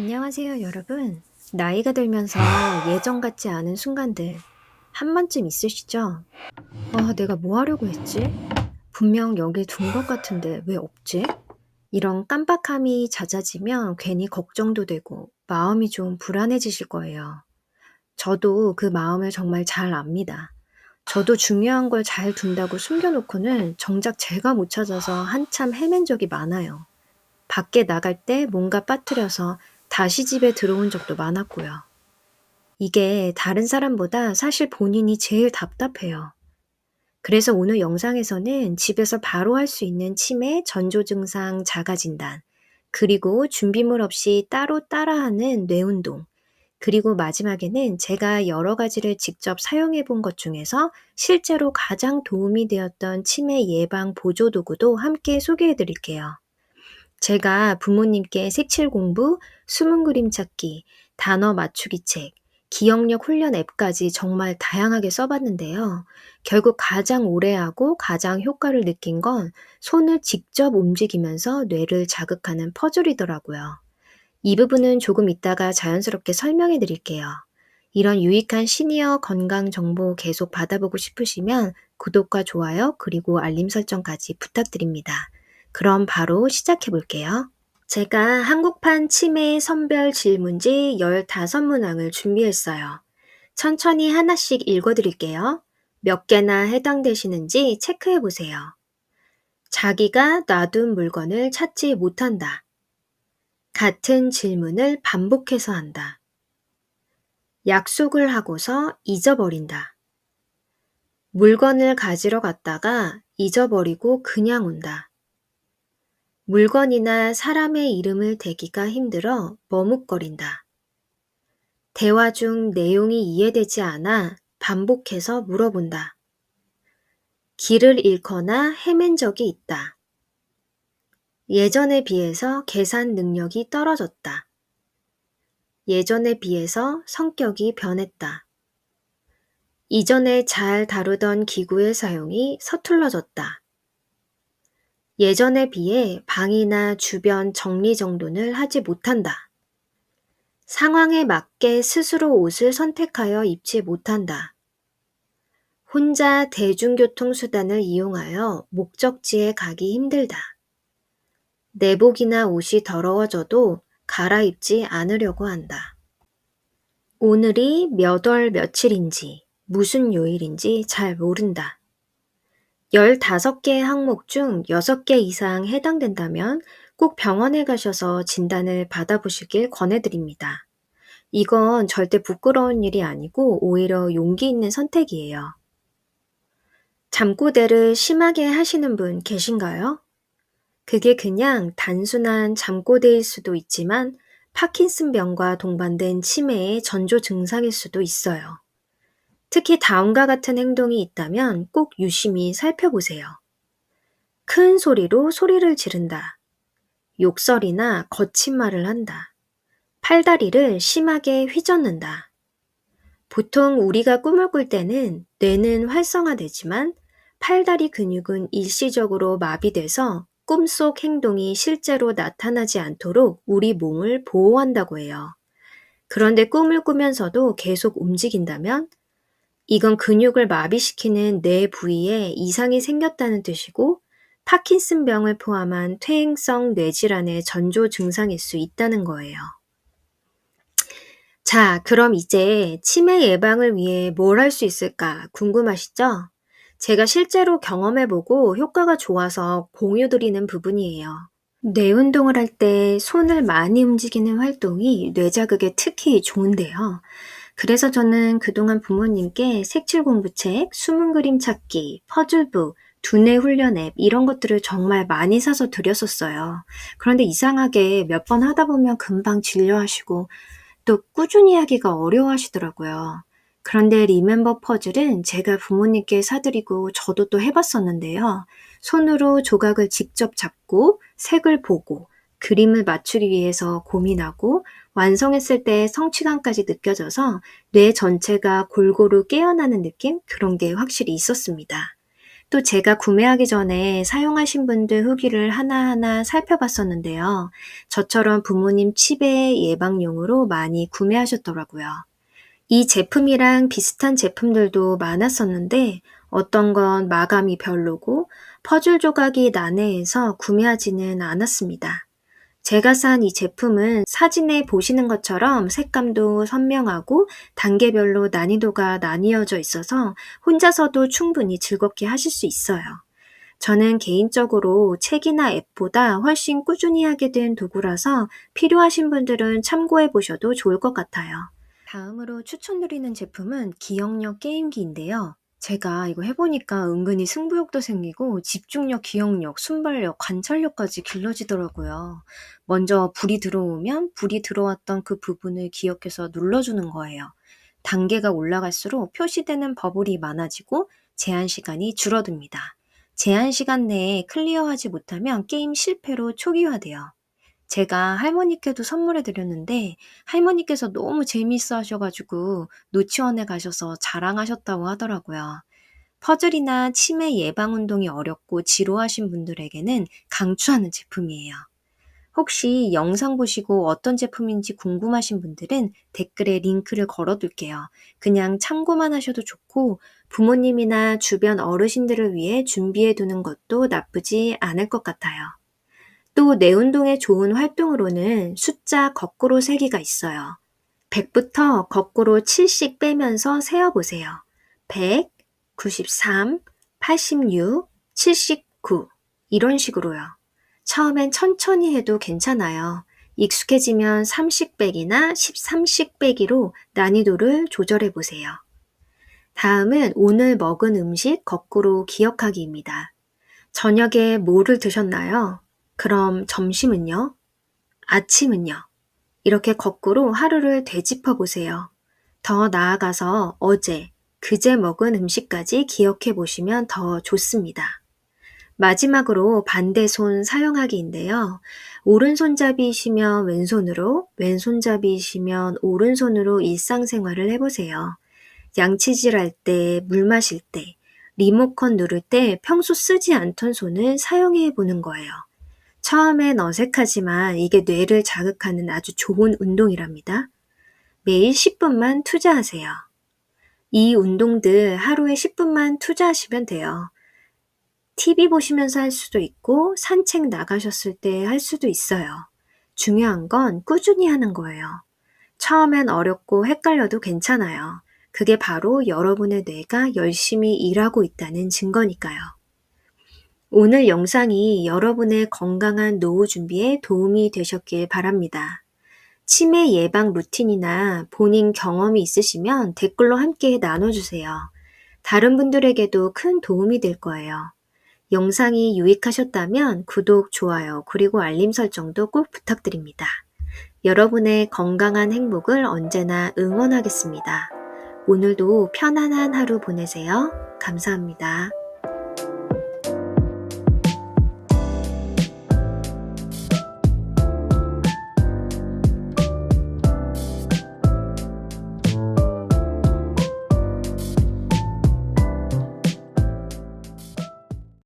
안녕하세요, 여러분. 나이가 들면서 예전 같지 않은 순간들 한 번쯤 있으시죠? 아, 내가 뭐 하려고 했지? 분명 여기 둔 것 같은데 왜 없지? 이런 깜빡함이 잦아지면 괜히 걱정도 되고 마음이 좀 불안해지실 거예요. 저도 그 마음을 정말 잘 압니다. 저도 중요한 걸 잘 둔다고 숨겨놓고는 정작 제가 못 찾아서 한참 헤맨 적이 많아요. 밖에 나갈 때 뭔가 빠뜨려서 다시 집에 들어온 적도 많았고요. 이게 다른 사람보다 사실 본인이 제일 답답해요. 그래서 오늘 영상에서는 집에서 바로 할 수 있는 치매, 전조 증상, 자가 진단, 그리고 준비물 없이 따로 따라하는 뇌운동, 그리고 마지막에는 제가 여러 가지를 직접 사용해 본 것 중에서 실제로 가장 도움이 되었던 치매 예방 보조 도구도 함께 소개해 드릴게요. 제가 부모님께 색칠 공부, 숨은 그림 찾기, 단어 맞추기 책, 기억력 훈련 앱까지 정말 다양하게 써봤는데요. 결국 가장 오래 하고 가장 효과를 느낀 건 손을 직접 움직이면서 뇌를 자극하는 퍼즐이더라고요. 이 부분은 조금 이따가 자연스럽게 설명해 드릴게요. 이런 유익한 시니어 건강 정보 계속 받아보고 싶으시면 구독과 좋아요 그리고 알림 설정까지 부탁드립니다. 그럼 바로 시작해 볼게요. 제가 한국판 치매 선별 질문지 15문항을 준비했어요. 천천히 하나씩 읽어 드릴게요. 몇 개나 해당되시는지 체크해 보세요. 자기가 놔둔 물건을 찾지 못한다. 같은 질문을 반복해서 한다. 약속을 하고서 잊어버린다. 물건을 가지러 갔다가 잊어버리고 그냥 온다. 물건이나 사람의 이름을 대기가 힘들어 머뭇거린다. 대화 중 내용이 이해되지 않아 반복해서 물어본다. 길을 잃거나 헤맨 적이 있다. 예전에 비해서 계산 능력이 떨어졌다. 예전에 비해서 성격이 변했다. 이전에 잘 다루던 기구의 사용이 서툴러졌다. 예전에 비해 방이나 주변 정리 정돈을 하지 못한다. 상황에 맞게 스스로 옷을 선택하여 입지 못한다. 혼자 대중교통수단을 이용하여 목적지에 가기 힘들다. 내복이나 옷이 더러워져도 갈아입지 않으려고 한다. 오늘이 몇 월 며칠인지, 무슨 요일인지 잘 모른다. 15개의 항목 중 6개 이상 해당된다면 꼭 병원에 가셔서 진단을 받아보시길 권해드립니다. 이건 절대 부끄러운 일이 아니고 오히려 용기 있는 선택이에요. 잠꼬대를 심하게 하시는 분 계신가요? 그게 그냥 단순한 잠꼬대일 수도 있지만 파킨슨병과 동반된 치매의 전조 증상일 수도 있어요. 특히 다음과 같은 행동이 있다면 꼭 유심히 살펴보세요. 큰 소리로 소리를 지른다. 욕설이나 거친 말을 한다. 팔다리를 심하게 휘젓는다. 보통 우리가 꿈을 꿀 때는 뇌는 활성화되지만 팔다리 근육은 일시적으로 마비돼서 꿈속 행동이 실제로 나타나지 않도록 우리 몸을 보호한다고 해요. 그런데 꿈을 꾸면서도 계속 움직인다면 이건 근육을 마비시키는 뇌 부위에 이상이 생겼다는 뜻이고 파킨슨병을 포함한 퇴행성 뇌질환의 전조 증상일 수 있다는 거예요. 자, 그럼 이제 치매 예방을 위해 뭘 할 수 있을까 궁금하시죠? 제가 실제로 경험해보고 효과가 좋아서 공유드리는 부분이에요. 뇌 운동을 할 때 손을 많이 움직이는 활동이 뇌 자극에 특히 좋은데요. 그래서 저는 그동안 부모님께 색칠 공부책, 숨은 그림 찾기, 퍼즐북, 두뇌 훈련 앱 이런 것들을 정말 많이 사서 드렸었어요. 그런데 이상하게 몇 번 하다 보면 금방 진료하시고 또 꾸준히 하기가 어려워하시더라고요. 그런데 리멤버 퍼즐은 제가 부모님께 사드리고 저도 또 해봤었는데요. 손으로 조각을 직접 잡고 색을 보고 그림을 맞추기 위해서 고민하고 완성했을 때 성취감까지 느껴져서 뇌 전체가 골고루 깨어나는 느낌? 그런 게 확실히 있었습니다. 또 제가 구매하기 전에 사용하신 분들 후기를 하나하나 살펴봤었는데요. 저처럼 부모님 치매 예방용으로 많이 구매하셨더라고요. 이 제품이랑 비슷한 제품들도 많았었는데 어떤 건 마감이 별로고 퍼즐 조각이 난해해서 구매하지는 않았습니다. 제가 산 이 제품은 사진에 보시는 것처럼 색감도 선명하고 단계별로 난이도가 나뉘어져 있어서 혼자서도 충분히 즐겁게 하실 수 있어요. 저는 개인적으로 책이나 앱보다 훨씬 꾸준히 하게 된 도구라서 필요하신 분들은 참고해 보셔도 좋을 것 같아요. 다음으로 추천드리는 제품은 기억력 게임기인데요. 제가 이거 해보니까 은근히 승부욕도 생기고 집중력, 기억력, 순발력, 관찰력까지 길러지더라고요. 먼저 불이 들어오면 불이 들어왔던 그 부분을 기억해서 눌러주는 거예요. 단계가 올라갈수록 표시되는 버블이 많아지고 제한 시간이 줄어듭니다. 제한 시간 내에 클리어하지 못하면 게임 실패로 초기화돼요. 제가 할머니께도 선물해 드렸는데 할머니께서 너무 재미있어 하셔가지고 노치원에 가셔서 자랑하셨다고 하더라고요. 퍼즐이나 치매 예방 운동이 어렵고 지루하신 분들에게는 강추하는 제품이에요. 혹시 영상 보시고 어떤 제품인지 궁금하신 분들은 댓글에 링크를 걸어둘게요. 그냥 참고만 하셔도 좋고 부모님이나 주변 어르신들을 위해 준비해 두는 것도 나쁘지 않을 것 같아요. 또 내운동에 좋은 활동으로는 숫자 거꾸로 세기가 있어요. 100부터 거꾸로 7씩 빼면서 세어보세요. 100, 93, 86, 79 이런 식으로요. 처음엔 천천히 해도 괜찮아요. 익숙해지면 30씩 빼기나 13씩 빼기로 난이도를 조절해 보세요. 다음은 오늘 먹은 음식 거꾸로 기억하기입니다. 저녁에 뭐를 드셨나요? 그럼 점심은요? 아침은요? 이렇게 거꾸로 하루를 되짚어 보세요. 더 나아가서 어제, 그제 먹은 음식까지 기억해 보시면 더 좋습니다. 마지막으로 반대손 사용하기인데요. 오른손잡이시면 왼손으로, 왼손잡이시면 오른손으로 일상생활을 해보세요. 양치질 할 때, 물 마실 때, 리모컨 누를 때 평소 쓰지 않던 손을 사용해 보는 거예요. 처음엔 어색하지만 이게 뇌를 자극하는 아주 좋은 운동이랍니다. 매일 10분만 투자하세요. 이 운동들 하루에 10분만 투자하시면 돼요. TV 보시면서 할 수도 있고 산책 나가셨을 때 할 수도 있어요. 중요한 건 꾸준히 하는 거예요. 처음엔 어렵고 헷갈려도 괜찮아요. 그게 바로 여러분의 뇌가 열심히 일하고 있다는 증거니까요. 오늘 영상이 여러분의 건강한 노후 준비에 도움이 되셨길 바랍니다. 치매 예방 루틴이나 본인 경험이 있으시면 댓글로 함께 나눠주세요. 다른 분들에게도 큰 도움이 될 거예요. 영상이 유익하셨다면 구독, 좋아요, 그리고 알림 설정도 꼭 부탁드립니다. 여러분의 건강한 행복을 언제나 응원하겠습니다. 오늘도 편안한 하루 보내세요. 감사합니다.